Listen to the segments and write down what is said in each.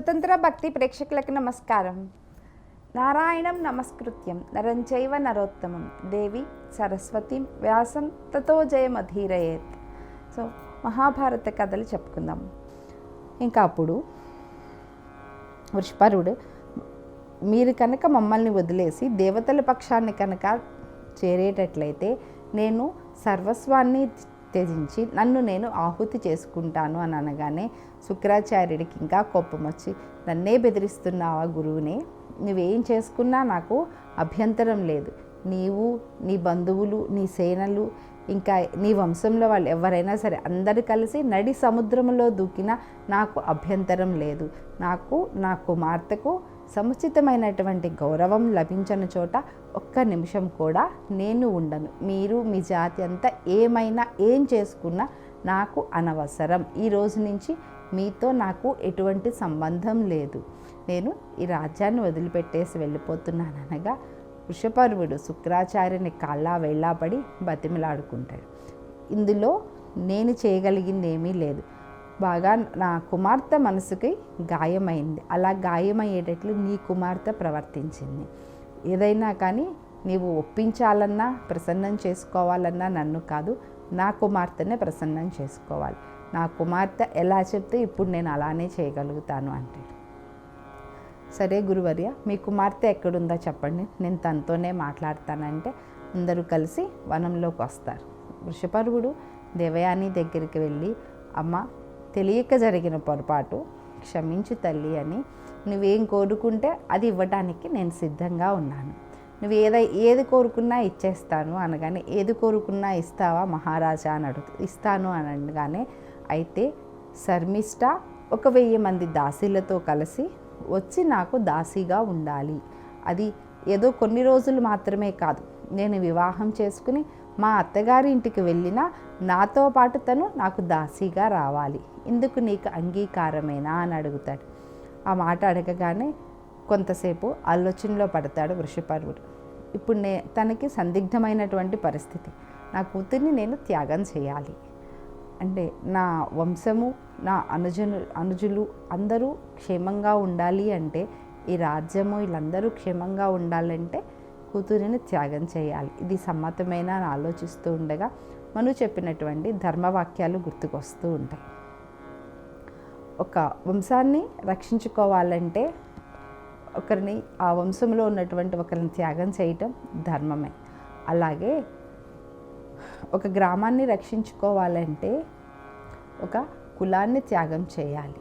స్వతంత్ర భక్తి ప్రేక్షకులకు నమస్కారం. నారాయణం నమస్కృత్యం. నరంచైవ నరోత్తమం. దేవి సరస్వతి వ్యాసం తతో జయమధీరయేత్. సో మహాభారత కథలు చెప్పుకుందాం. ఇంకా అప్పుడు వృషపరుడు మీరు కనుక మమ్మల్ని వదిలేసి దేవతల పక్షాన్ని కనుక చేరేటట్లయితే నేను సర్వస్వాన్ని ఉత్తేజించి నన్ను నేను ఆహుతి చేసుకుంటాను అని అనగానే శుక్రాచార్యుడికి ఇంకా కోపం వచ్చి నన్నే బెదిరిస్తున్నావా గురువునే? నువ్వేం చేసుకున్నా నాకు అభ్యంతరం లేదు. నీవు నీ బంధువులు నీ సేనలు ఇంకా నీ వంశంలో వాళ్ళు ఎవరైనా సరే అందరు కలిసి నడి సముద్రంలో దూకినా నాకు అభ్యంతరం లేదు. నాకు నా కుమార్తెకు సముచితమైనటువంటి గౌరవం లభించని చోట ఒక్క నిమిషం కూడా నేను ఉండను. మీరు మీ జాతి అంతా ఏమైనా ఏం చేసుకున్నా నాకు అనవసరం. ఈ రోజు నుంచి మీతో నాకు ఎటువంటి సంబంధం లేదు. నేను ఈ రాజ్యాన్ని వదిలిపెట్టేసి వెళ్ళిపోతున్నాను అనగా వృషపర్వుడు శుక్రాచార్యుని కాళ్ళ వెళ్ళాపడి బతిమిలాడుకుంటాడు. ఇందులో నేను చేయగలిగింది ఏమీ లేదు. బాగా నా కుమార్తె మనసుకి గాయమైంది. అలా గాయమయ్యేటట్లు నీ కుమార్తె ప్రవర్తించింది. ఏదైనా కానీ నీవు ఒప్పించాలన్నా ప్రసన్నం చేసుకోవాలన్నా నన్ను కాదు నా కుమార్తెనే ప్రసన్నం చేసుకోవాలి. నా కుమార్తె ఎలా చెప్తే ఇప్పుడు నేను అలానే చేయగలుగుతాను అంటే. సరే గురువర్య మీ కుమార్తె ఎక్కడుందో చెప్పండి. నేను తనతోనే మాట్లాడతానంటే అందరూ కలిసి వనంలోకి వస్తారు. వృషపరువుడు దేవయాని దగ్గరికి వెళ్ళి అమ్మ తెలియక జరిగిన పొరపాటు క్షమించు తల్లి అని నువ్వేం కోరుకుంటే అది ఇవ్వడానికి నేను సిద్ధంగా ఉన్నాను. నువ్వు ఏదై ఏది కోరుకున్నా ఇచ్చేస్తాను అనగానే ఏది కోరుకున్నా ఇస్తావా మహారాజా అని అడుగు ఇస్తాను అని అనగానే అయితే శర్మిష్ట ఒక వెయ్యి మంది దాసీలతో కలిసి వచ్చి నాకు దాసీగా ఉండాలి. అది ఏదో కొన్ని రోజులు మాత్రమే కాదు. నేను వివాహం చేసుకుని మా అత్తగారి ఇంటికి వెళ్ళినా నాతో పాటు తను నాకు దాసీగా రావాలి. ఇందుకు నీకు అంగీకారమేనా అని అడుగుతాడు. ఆ మాట అడగగానే కొంతసేపు ఆలోచనలో పడతాడు వృషపర్వుడు. ఇప్పుడు నే తనకి సందిగ్ధమైనటువంటి పరిస్థితి. నా కూతుర్ని నేను త్యాగం చేయాలి. అంటే నా వంశము నా అనుజను అనుజులు అందరూ క్షేమంగా ఉండాలి అంటే ఈ రాజ్యము వీళ్ళందరూ క్షేమంగా ఉండాలంటే కూతురిని త్యాగం చేయాలి. ఇది సమ్మతమైన అని ఆలోచిస్తూ ఉండగా మను చెప్పినటువంటి ధర్మవాక్యాలు గుర్తుకొస్తూ ఉంటాయి. ఒక వంశాన్ని రక్షించుకోవాలంటే ఒకరిని ఆ వంశంలో ఉన్నటువంటి ఒకరిని త్యాగం చేయటం ధర్మమే. అలాగే ఒక గ్రామాన్ని రక్షించుకోవాలంటే ఒక కులాన్ని త్యాగం చేయాలి.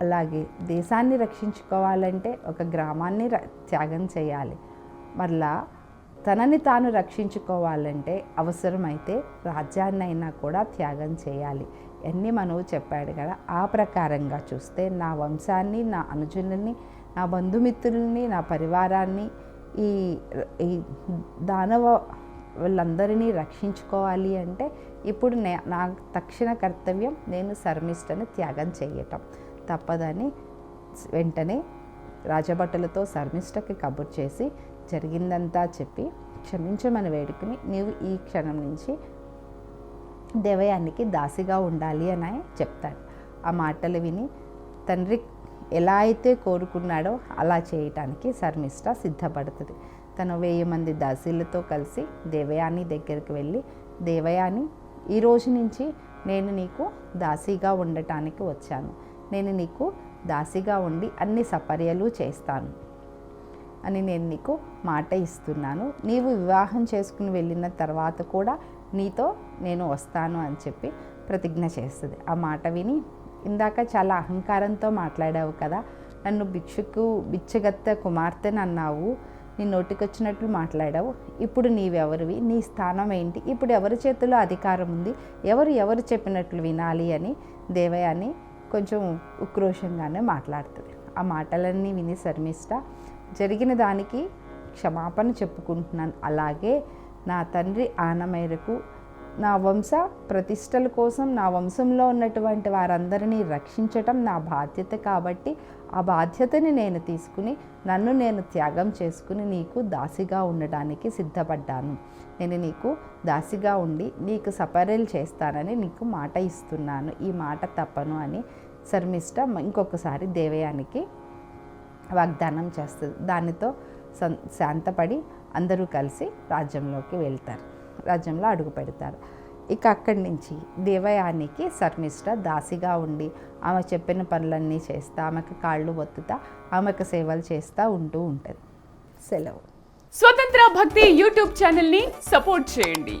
అలాగే దేశాన్ని రక్షించుకోవాలంటే ఒక గ్రామాన్ని త్యాగం చేయాలి. మరలా తనని తాను రక్షించుకోవాలంటే అవసరమైతే రాజ్యాన్నైనా కూడా త్యాగం చేయాలి. అన్నీ మనవు చెప్పాడు కదా ఆ ప్రకారంగా చూస్తే నా వంశాన్ని నా అనుజులని నా బంధుమిత్రుల్ని నా పరివారాన్ని ఈ ఈ దానవ వాళ్ళందరినీ రక్షించుకోవాలి అంటే ఇప్పుడు నే నా తక్షణ కర్తవ్యం నేను శర్మిష్టని త్యాగం చేయటం. తప్పదని వెంటనే రాజభటులతో శర్మిష్టకి కబుర్ చేసి జరిగిందంతా చెప్పి క్షమించమని వేడుకుని నీవు ఈ క్షణం నుంచి దేవయానికి దాసిగా ఉండాలి అని చెప్తాడు. ఆ మాటలు విని తండ్రి ఎలా అయితే కోరుకున్నాడో అలా చేయటానికి శర్మిష్ట సిద్ధపడుతుంది. తను వెయ్యి మంది దాసీలతో కలిసి దేవయాని దగ్గరికి వెళ్ళి దేవయాని ఈ రోజు నుంచి నేను నీకు దాసీగా ఉండటానికి వచ్చాను. నేను నీకు దాసిగా ఉండి అన్ని సపర్యలు చేస్తాను. అని నేను నీకు మాట ఇస్తున్నాను. నీవు వివాహం చేసుకుని వెళ్ళిన తర్వాత కూడా నీతో నేను వస్తాను అని చెప్పి ప్రతిజ్ఞ చేస్తుంది. ఆ మాట విని ఇందాక చాలా అహంకారంతో మాట్లాడావు కదా నన్ను భిక్షుకు బిచ్చగత్త కుమార్తెని అన్నావు నీ నోటికొచ్చినట్లు మాట్లాడావు. ఇప్పుడు నీవెవరివి? నీ స్థానం ఏంటి? ఇప్పుడు ఎవరి చేతిలో అధికారం ఉంది? ఎవరు ఎవరు చెప్పినట్లు వినాలి అని దేవయాని కొంచెం ఉక్రోషంగానే మాట్లాడుతుంది. ఆ మాటలన్నీ విని శర్మిష్ట జరిగిన దానికి క్షమాపణ చెప్పుకుంటున్నాను. అలాగే నా తండ్రి ఆన మేరకు నా వంశ ప్రతిష్టల కోసం నా వంశంలో ఉన్నటువంటి వారందరినీ రక్షించటం నా బాధ్యత కాబట్టి ఆ బాధ్యతని నేను తీసుకుని నన్ను నేను త్యాగం చేసుకుని నీకు దాసిగా ఉండడానికి సిద్ధపడ్డాను. నేను నీకు దాసిగా ఉండి నీకు సపరేలు చేస్తానని నీకు మాట ఇస్తున్నాను. ఈ మాట తప్పను అని శర్మిష్ట ఇంకొకసారి దేవయానికి వాగ్దానం చేస్తుంది. దానితో సం- శాంతపడి అందరూ కలిసి రాజ్యంలోకి వెళ్తారు. రాజ్యంలో అడుగు పెడతారు. ఇక అక్కడి నుంచి దేవయానికి శర్మిష్ట దాసిగా ఉండి ఆమె చెప్పిన పనులన్నీ చేస్తా ఆమెకు కాళ్ళు ఒత్తుతా ఆమెకు సేవలు చేస్తూ ఉంటూ ఉంటుంది. సెలవు. స్వతంత్ర భక్తి యూట్యూబ్ ఛానల్ని సపోర్ట్ చేయండి.